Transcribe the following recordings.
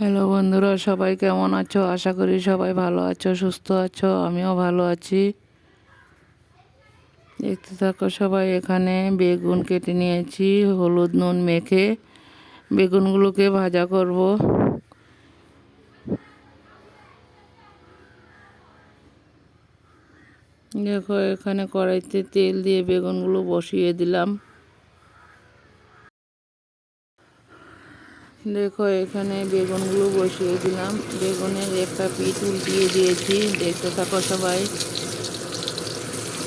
Hello বন্ধুরা, সবাই কেমন আছো? আশা করি সবাই ভালো আছো, সুস্থ আছো, আমিও ভালো আছি। দেখতে থাকো সবাই, এখানে বেগুন কেটে নিয়েছি, হলুদ নুন মেখে বেগুনগুলোকে ভাজা করব। দেখো, এখানে কড়াইতে তেল দিয়ে বেগুনগুলো বসিয়ে দিলাম। দেখো, এখানে বেগুনগুলো বসিয়ে দিলাম। বেগুনের একটা পিঠ উল্টিয়ে দিয়েছি। দেখতে থাকো সবাই।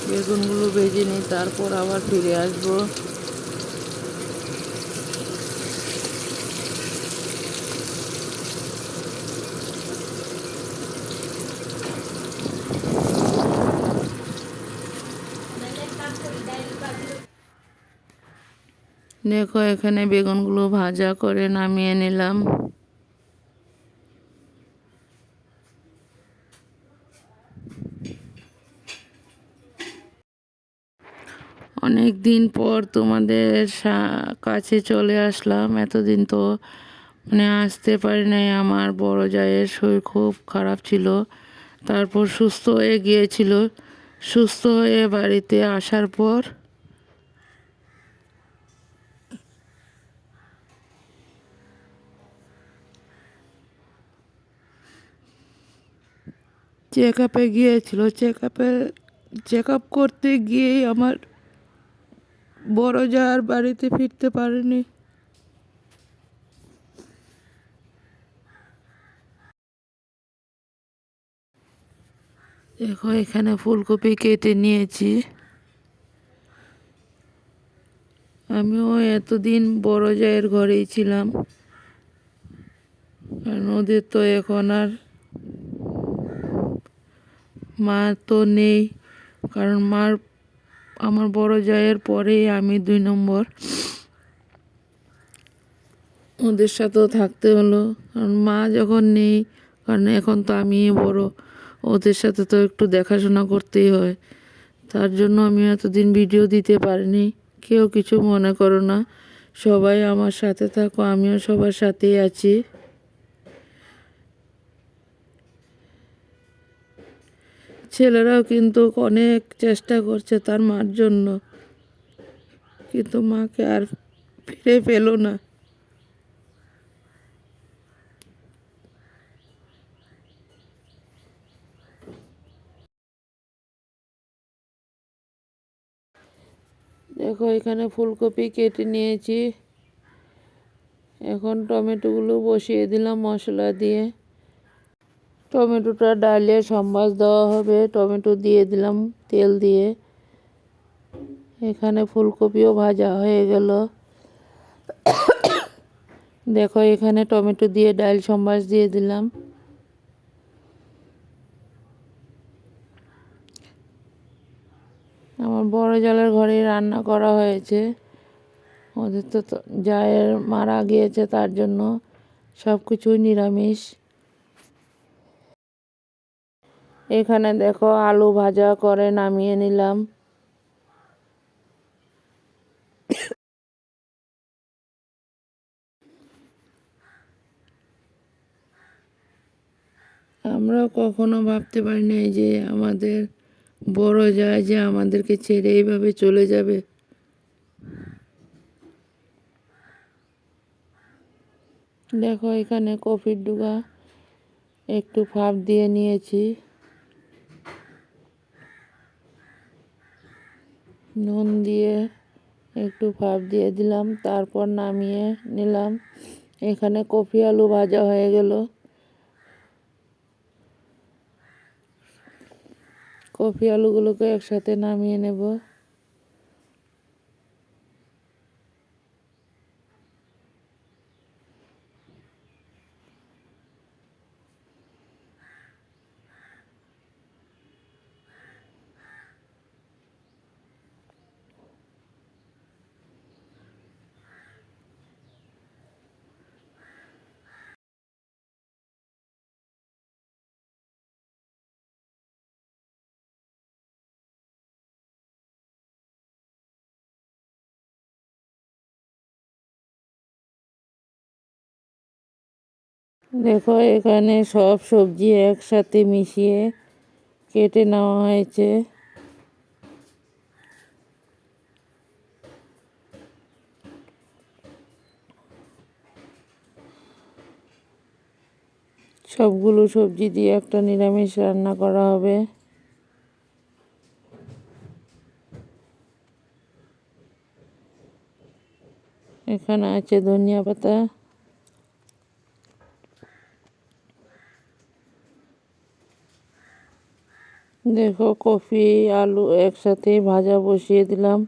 বেগুনগুলো ভেজে নিই, তারপর আবার ফিরে আসব। দেখো, এখানে বেগুনগুলো ভাজা করে নামিয়ে নিলাম। অনেক দিন পর তোমাদের কাছে চলে আসলাম। এতদিন তো মানে আসতে পারি নাই। আমার বড় জায়ের শরীর খুব খারাপ ছিল। তারপর সুস্থ হয়ে গিয়েছিল। সুস্থ হয়ে বাড়িতে আসার পর চেক আপে গিয়েছিল। চেক আপে চেক আপ করতে গিয়েই আমার বড় যার বাড়িতে ফিরতে পারেনি। দেখো, এখানে ফুলকপি কেটে নিয়েছি। আমিও এতদিন বড় জায়ের ঘরেই ছিলাম। ওদের তো এখন আর মা তো নেই, কারণ মার, আমার বড় জয়ের পরেই আমি দুই নম্বর। ওদের সাথেও থাকতে হলো, কারণ মা যখন নেই, কারণ এখন তো আমি বড়, ওদের সাথে তো একটু দেখাশোনা করতেই হয়। তার জন্য আমি এতদিন ভিডিও দিতে পারিনি, কেউ কিছু মনে করো না। সবাই আমার সাথে থাকো, আমিও সবার সাথেই আছি। ছেলেরাও কিন্তু অনেক চেষ্টা করছে তার মার জন্য। কিন্তু মাকে আর ফিরে পেল না। দেখো, এখানে ফুলকপি কেটে নিয়েছি। এখন টমেটোগুলো বসিয়ে দিলাম মশলা দিয়ে। টমেটোটা ডালে সম্বাস দেওয়া হবে। টমেটো দিয়ে দিলাম তেল দিয়ে। এখানে ফুলকপিও ভাজা হয়ে গেল। দেখো, এখানে টমেটো দিয়ে ডাল সম্বাস দিয়ে দিলাম। আমার বড় জলের ঘরে রান্না করা হয়েছে। ওদের তো জায়ের মারা গিয়েছে, তার জন্য সব কিছুই নিরামিষ। এখানে দেখো আলু ভাজা করে নামিয়ে নিলাম। আমরা কখনো ভাবতে পারি নাই যে আমাদের বড় যায় যে আমাদেরকে ছেড়ে এইভাবে চলে যাবে। দেখো এখানে কফির ডুগা একটু ফাঁপ দিয়ে নিয়েছি। নুন দিয়ে একটু ভাপ দিয়ে দিলাম, তারপর নামিয়ে নিলাম। এখানে কফি আলু ভাজা হয়ে গেল। কফি আলুগুলোকে একসাথে নামিয়ে নেব। দেখো, এখানে সব সবজি একসাথে মিশিয়ে কেটে নেওয়া হয়েছে। সবগুলো সবজি দিয়ে একটা নিরামিষ রান্না করা হবে। এখানে আছে ধনিয়া পাতা। দেখো কফি আলু একসাথে ভাজা বসিয়ে দিলাম।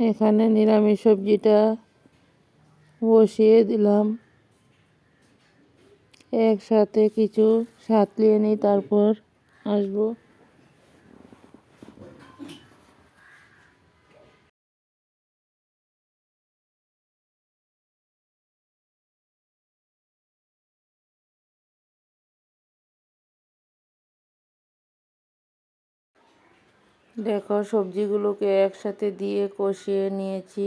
এখানে নিরামিষ সবজিটা বসিয়ে দিলাম। একসাথে কিছু সাতলিয়ে নিই তারপর আসব। দেখো, সবজিগুলোকে একসাথে দিয়ে কষিয়ে নিয়েছি।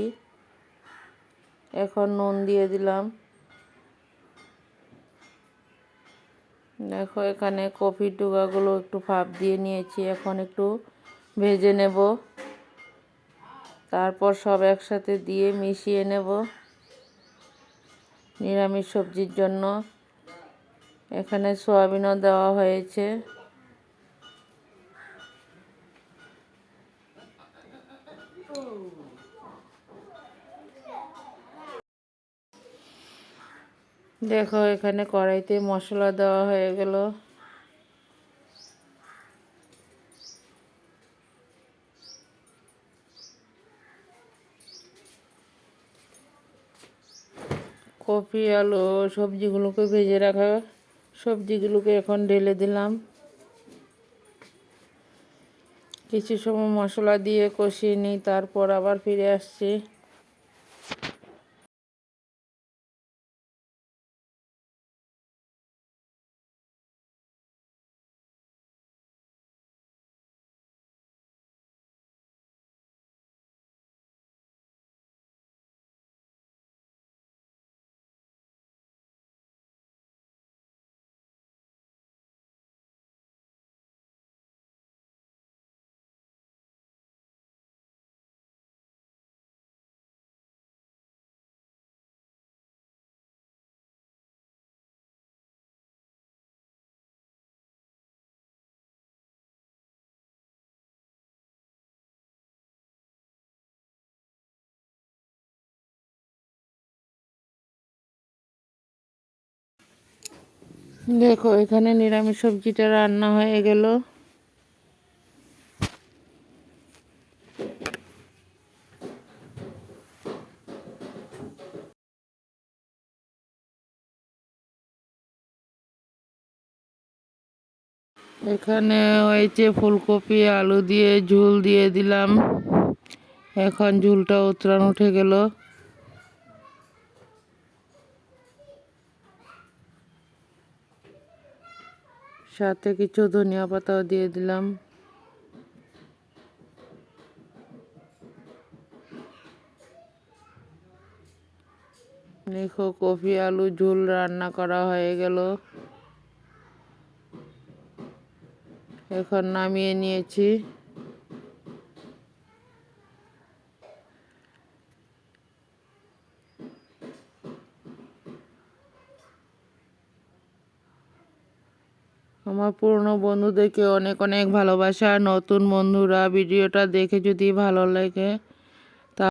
এখন নুন দিয়ে দিলাম। দেখো, এখানে কফির ডুগাগুলো একটু ভাপ দিয়ে নিয়েছি। এখন একটু ভেজে নেব। তারপর সব একসাথে দিয়ে মিশিয়ে নেব নিরামিষ সবজির জন্য। এখানে সোয়াবিনও দেওয়া হয়েছে। দেখো, এখানে কড়াইতে মশলা দেওয়া হয়ে গেল। কপি, আলু, সবজিগুলোকে ভেজে রাখা। সবজিগুলোকে এখন ঢেলে দিলাম। কিছু সময় মশলা দিয়ে কষিয়ে নিই, তারপর আবার ফিরে আসছি। দেখো, এখানে নিরামিষ সবজিটা রান্না হয়ে গেল। এখানে হয়েছে ফুলকপি, আলু দিয়ে ঝুল দিয়ে দিলাম। এখন ঝুলটা উতরান উঠে গেল। সাথে কিছু ধনিয়া পাতাও দিয়ে দিলাম। নিখো কফি, আলু, ঝোল রান্না করা হয়ে গেল। এখন নামিয়ে নিয়েছি। আমার পুরনো বন্ধুদেরকে অনেক অনেক ভালোবাসা। নতুন বন্ধুরা ভিডিওটা দেখে যদি ভালো লাগে